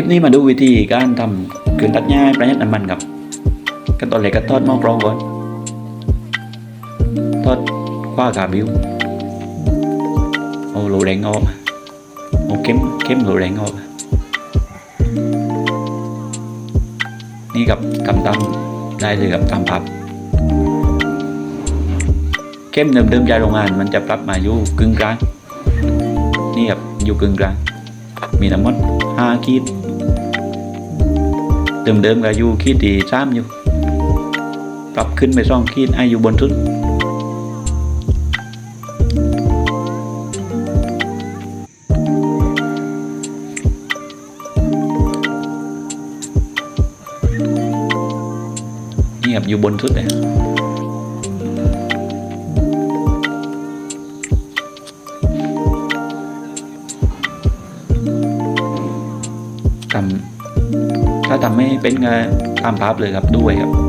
ลิปนี้มาดูวิธีการทำเครื่อตัดหญ้าประหยัดน้ำมันครับขั้นตอนแรกก็ทอดหม้อกรองก่อน ทอดคว้ากาบิวเอาโหลแดงออกเอาเข้มเข้มโหลแดงออกนี่กับกำตำได้เลยกับตำพับเข้มเดิมๆจากโรงงานมันจะปรับมาอยู่กึ่งกลางนี่ครับอยู่กึ่งกลางมีน้ำมันห้าขีด เดิมๆก็อยู่ขีดที่สามอยู่ ปรับขึ้นไปสองขีดไออยู่บนสุดนี่ครับอยู่บนสุดเลยทำ ถ้าทำให้เป็นงานตามภาพเลยครับด้วยครับ